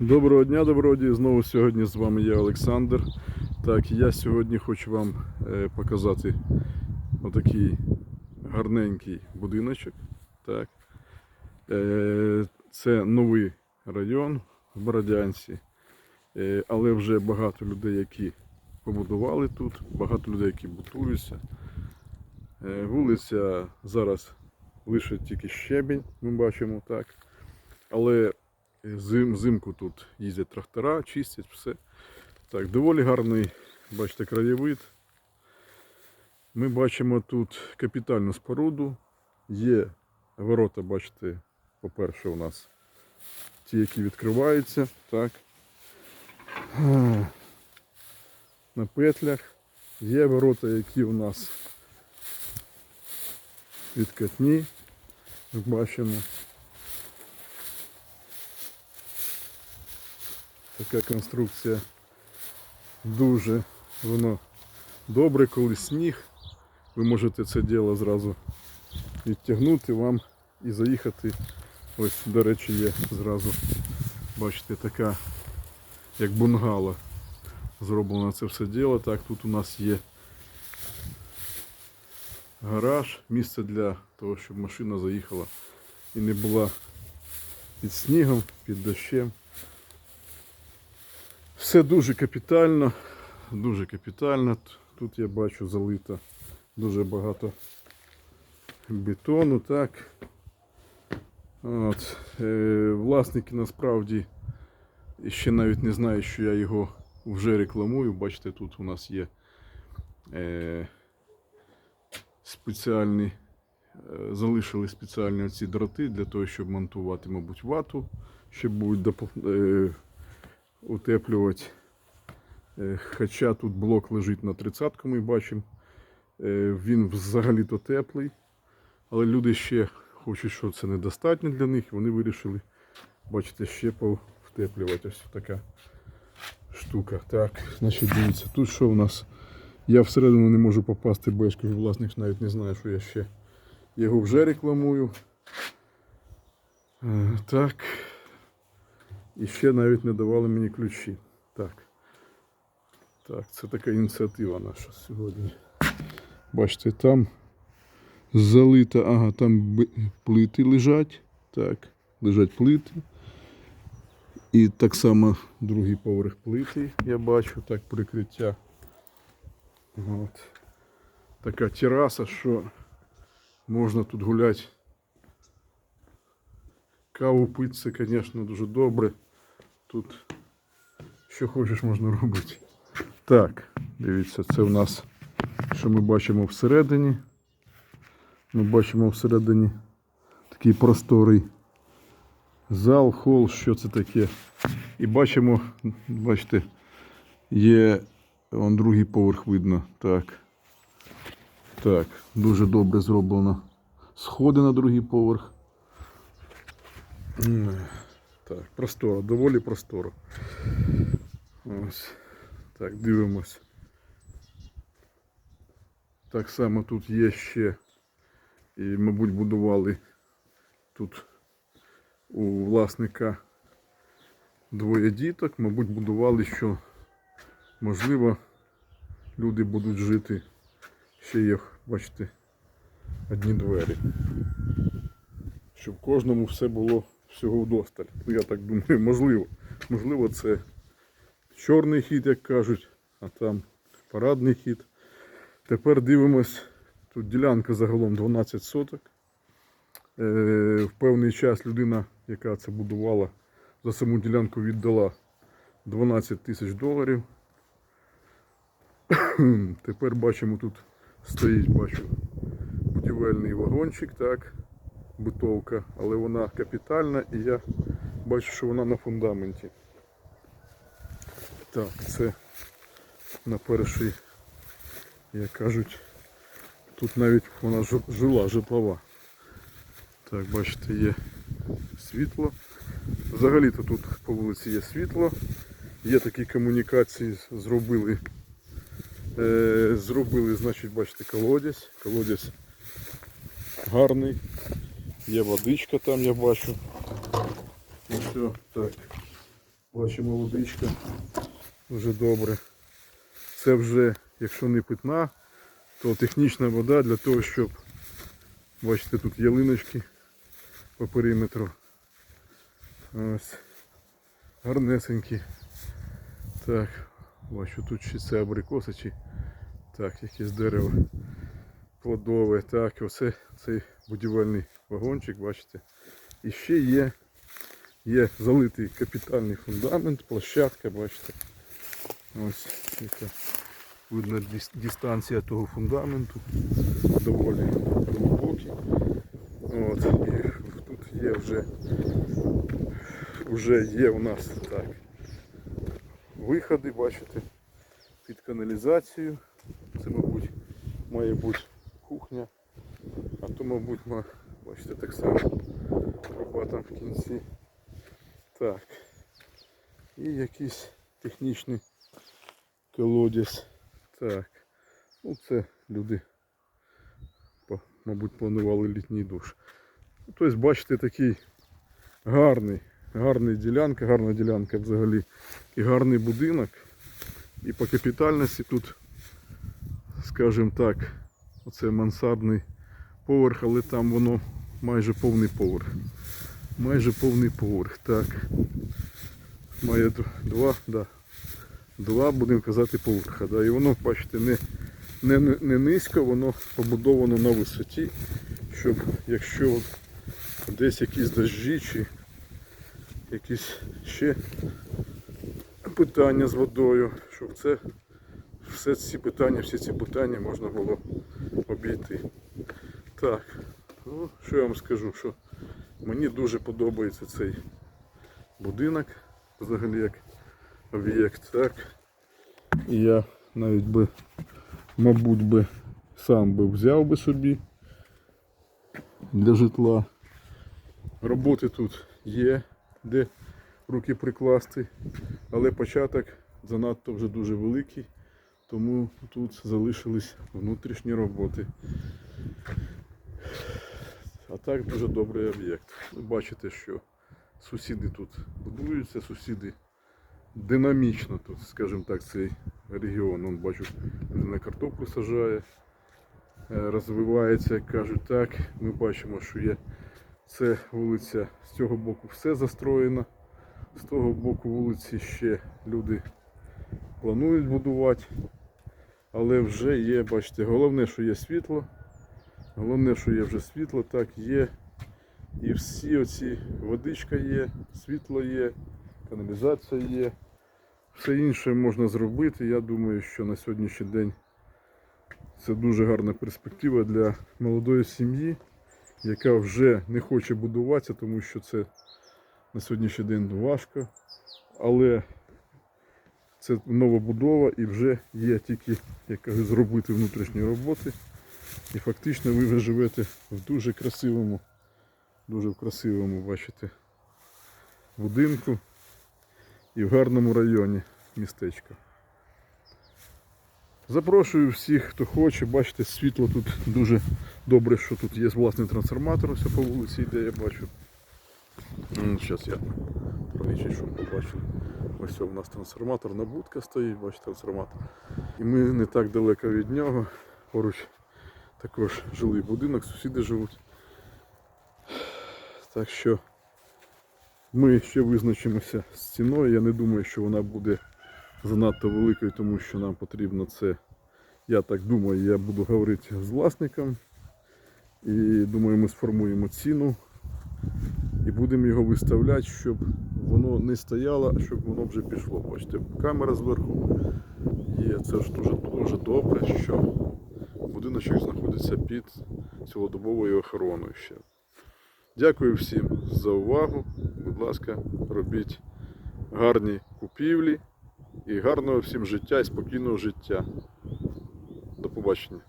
Доброго дня, добродії. Знову сьогодні з вами я Олександр. Так, я сьогодні хочу вам е, показати отакий гарненький будиночок. Так. Е, це новий район в Бородянці. Е, але вже багато людей, які побудували тут, багато людей, які будуються. Вулиця зараз лише тільки щебінь, ми бачимо так. Але Зим, зимку тут їздять трактора, чистять все. Так, доволі гарний, бачите, краєвид. Ми бачимо тут капітальну споруду. Є ворота, бачите, по-перше, у нас ті, які відкриваються. Так. На петлях. Є ворота, які у нас відкатні. Бачимо. Така конструкція дуже воно добре, коли сніг. Ви можете це діло зразу відтягнути вам і заїхати. Ось, до речі, є зразу, бачите, така як бунгало зроблено це все діло. Так, тут у нас є гараж, місце для того, щоб машина заїхала і не була під снігом, під дощем. Все дуже капітально, дуже капітально. Тут я бачу залито дуже багато бетону, так. От. Е, власники насправді ще навіть не знають, що я його вже рекламую. Бачите, тут у нас є е, спеціальні, е, залишили спеціальні оці дроти для того, щоб монтувати, мабуть, вату, щоб будуть е, утеплювати. Е, Хоча тут блок лежить на 30 ми бачимо. Е, Він взагалі-то теплий. Але люди ще хочуть, що це недостатньо для них. Вони вирішили, бачите, ще повтеплювати. Ось така штука. Так, значить, дивіться, тут що у нас? Я всередину не можу попасти, бо я ж кажу, власник навіть не знає, що я ще його вже рекламую. Е, Так. І ще навіть не давали мені ключі. Так. Так, це така ініціатива наша сьогодні. Бачите, там залита, ага, там плити лежать. Так, лежать плити. І так само другий поверх плити я бачу, так прикриття. От. Така тераса, що можна тут гуляти. Каву пити, це, звісно, дуже добре. Тут що хочеш можна робити. Так, дивіться, це в нас, що ми бачимо всередині. Ми бачимо всередині такий просторий зал, хол, що це таке. І бачимо, бачите, є он другий поверх видно. Так. Так, дуже добре зроблено. Сходи на другий поверх. Так, просторо, доволі просторо. Ось. Так, дивимось. Так само тут є ще, і, мабуть, будували тут у власника двоє діток, мабуть, будували, що можливо люди будуть жити. Ще є, бачите, одні двері. Щоб кожному все було всього вдосталь. Ну я так думаю, можливо. Можливо, це чорний хід, як кажуть, а там парадний хід. Тепер дивимось, тут ділянка загалом 12 соток. Е, в певний час людина, яка це будувала, за саму ділянку віддала 12 тисяч доларів. Тепер бачимо, тут стоїть, бачу, будівельний вагончик, так, бутовка, але вона капітальна і я бачу, що вона на фундаменті. Так, це на перший, як кажуть, тут навіть вона жи- жила, житлова. Так, бачите, є світло. Взагалі-то тут по вулиці є світло. Є такі комунікації, зробили. Е, зробили, значить, бачите, колодязь. Колодязь гарний. Є водичка там, я бачу. Ну все, так. Бачимо водичка. Дуже добре. Це вже, якщо не питна, то технічна вода для того, щоб бачите, тут ялиночки по периметру. Ось. Гарнесенькі. Так, бачу тут чи це абрикоси, чи так, якесь дерево плодове. Так, оце цей будівельний вагончик, бачите. І ще є, є залитий капітальний фундамент, площадка, бачите. Ось яка видно дистанція того фундаменту. Доволі глибокий. От, і тут є вже, вже є у нас так. Виходи, бачите, під каналізацію. Це, мабуть, має бути то, мабуть, ма- бачите, так само труба там в кінці. Так. І якийсь технічний колодязь. Так. Ну це люди, мабуть, планували літній душ. Ну, Тобто, бачите, такий гарний, гарний ділянка, гарна ділянка взагалі. І гарний будинок. І по капітальності тут, скажімо так, оце мансардний поверх, але там воно майже повний поверх. Майже повний поверх. Так. Має два, да. Два, будемо казати, поверха. Да. І воно, бачите, не, не, не- низько, воно побудовано на висоті, щоб якщо десь якісь дощі чи якісь ще питання з водою, щоб це все ці питання, всі ці питання можна було обійти. Так, ну що я вам скажу, що мені дуже подобається цей будинок, взагалі як об'єкт, так. І я навіть би, мабуть би, сам би взяв би собі для житла. Роботи тут є, де руки прикласти, але початок занадто вже дуже великий, тому тут залишились внутрішні роботи. А так дуже добрий об'єкт. Ви бачите, що сусіди тут будуються, сусіди динамічно тут, скажімо так, цей регіон. Он бачу, людина картоплю сажає, е, розвивається, як кажуть так. Ми бачимо, що є це вулиця з цього боку все застроєно. З того боку вулиці ще люди планують будувати. Але вже є, бачите, головне, що є світло. Головне, що є вже світло, так є. І всі оці водичка є, світло є, каналізація є. Все інше можна зробити. Я думаю, що на сьогоднішній день це дуже гарна перспектива для молодої сім'ї, яка вже не хоче будуватися, тому що це на сьогоднішній день важко. Але це новобудова і вже є тільки як кажуть, зробити внутрішні роботи. І фактично ви вже живете в дуже красивому, дуже красивому, бачите, будинку і в гарному районі містечка. Запрошую всіх, хто хоче, бачите, світло тут дуже добре, що тут є власний трансформатор, ось по вулиці йде, я бачу. Зараз я правичий шум побачу. Ось у нас трансформаторна будка стоїть, бачите, трансформатор. І ми не так далеко від нього. Поруч також жилий будинок, сусіди живуть. Так що ми ще визначимося з ціною. Я не думаю, що вона буде занадто великою, тому що нам потрібно це. Я так думаю, я буду говорити з власником. І думаю, ми сформуємо ціну і будемо його виставляти, щоб воно не стояло, а щоб воно вже пішло. Бачите, камера зверху є. Це ж дуже, дуже добре, знаходиться під цілодобовою охороною ще. Дякую всім за увагу. Будь ласка, робіть гарні купівлі і гарного всім життя і спокійного життя. До побачення.